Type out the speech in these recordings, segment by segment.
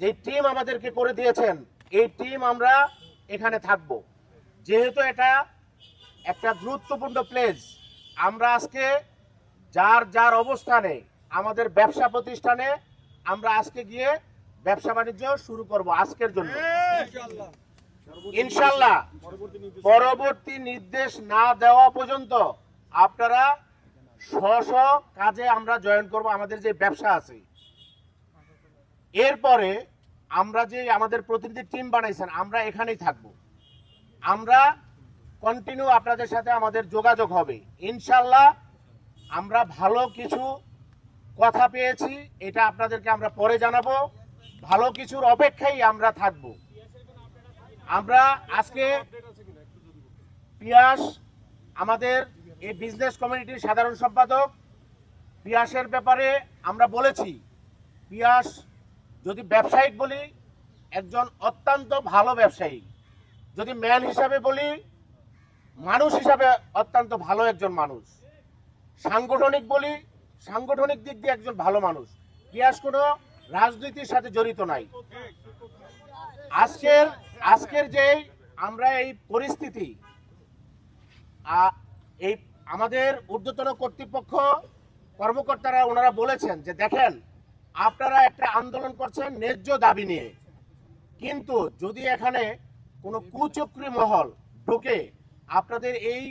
যে টিম আমাদেরকে করে দিয়েছেন, এই টিম আমরা এখানে থাকব। যেহেতু এটা একটা গুরুত্বপূর্ণ প্লেস আমরা আজকে যার যার অবস্থানে, আমাদের ব্যবসা প্রতিষ্ঠানে আমরা আজকে গিয়ে ব্যবসা বাণিজ্য শুরু করব আজকের জন্য। ইনশাল্লাহ, পরবর্তী নির্দেশ না দেওয়া পর্যন্ত আপনারা স্ব কাজে আমরা জয়েন করব, আমাদের যে ব্যবসা আছে। এরপরে আমরা যে আমাদের প্রতিনিধি টিম বানাইছেন, আমরা এখানেই থাকব। আমরা কন্টিনিউ আপনাদের সাথে আমাদের যোগাযোগ হবে। ইনশাল্লাহ আমরা ভালো কিছু কথা পেয়েছি, এটা আপনাদেরকে আমরা পরে জানাব। ভালো কিছুর অপেক্ষায় আমরা থাকব। আমরা আজকে পিয়াস আমাদের এই বিজনেস কমিউনিটির সাধারণ সম্পাদক, পিয়াসের ব্যাপারে আমরা বলেছি। পিয়াস যদি ব্যবসায়িক বলি, একজন অত্যন্ত ভালো ব্যবসায়ী। যদি ম্যান হিসাবে বলি, মানুষ হিসাবে অত্যন্ত ভালো একজন মানুষ। সাংগঠনিক বলি, সাংগঠনিক দিক দিয়ে একজন ভালো মানুষ। পিয়াস কোনো রাজনীতির সাথে জড়িত নাই। আজকের আজকের যে আমরা এই পরিস্থিতি এই আমাদের ঊর্ধ্বতন কর্তৃপক্ষ কর্মকর্তারা ওনারা বলেছেন যে, দেখেন আপনারা একটা আন্দোলন করছেন ন্যায্য দাবি নিয়ে। কিন্তু যদি এখানে কোনো কুচক্রী মহল ঢুকে আপনাদের এই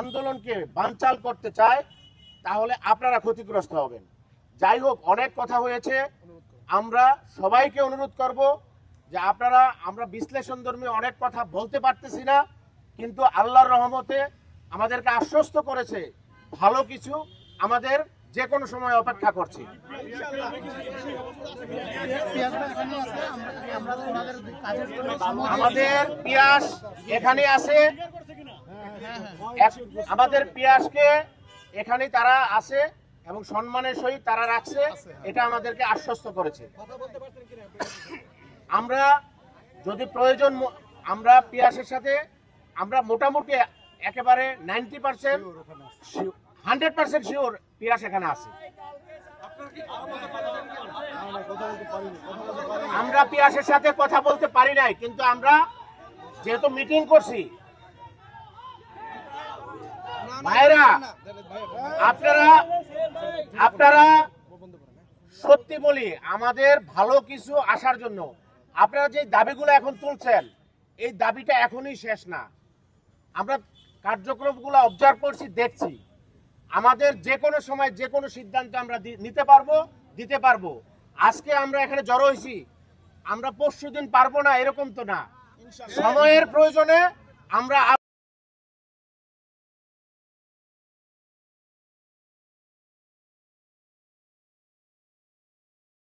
আন্দোলনকে বানচাল করতে চায়, তাহলে আপনারা ক্ষতিগ্রস্ত হবেন। যাই হোক, অনেক কথা হয়েছে। আমরা সবাইকে অনুরোধ করব যে আপনারা, আমরা বিশ্লেষণধর্মী অনেক কথা বলতে পারতেছি না, কিন্তু আল্লাহর রহমতে আমাদেরকে আশ্বস্ত করেছে ভালো কিছু। আমাদের যে কোনো সময় অপেক্ষা করছি। আমাদের পিয়াস এখানে আছে। আমাদের পিয়াসকে এখানে তারা আছে এবং সম্মানের সহিত তারা রাখছে। এটা আমাদেরকে আশ্বস্ত করেছে। আমরা যদি প্রয়োজন আমরা পিয়াসের সাথে আমরা মোটামুটি একেবারে ninety percent hundred percent sure Piyas এখানে আছে। আমরা পিয়াসের সাথে কথা বলতে পারি নাই, কিন্তু আমরা যেহেতু মিটিং করছি। ভাইরা, আপনারা আপনারা সত্যি বলি, আমাদের ভালো কিছু আসার জন্য আপনারা যে দাবিগুলো এখন তুলছেন, এই দাবিটা এখনই শেষ না। আমরা কার্যক্রমগুলো অবজার্ভ করছি, দেখছি। আমাদের যে কোনো সময় যে কোনো সিদ্ধান্ত আমরা নিতে পারব দিতে পারব। আজকে আমরা এখানে জড়ো হয়েছি। আমরা পরশু দিন পারব না এরকম তো না। সময়ের প্রয়োজনে আমরা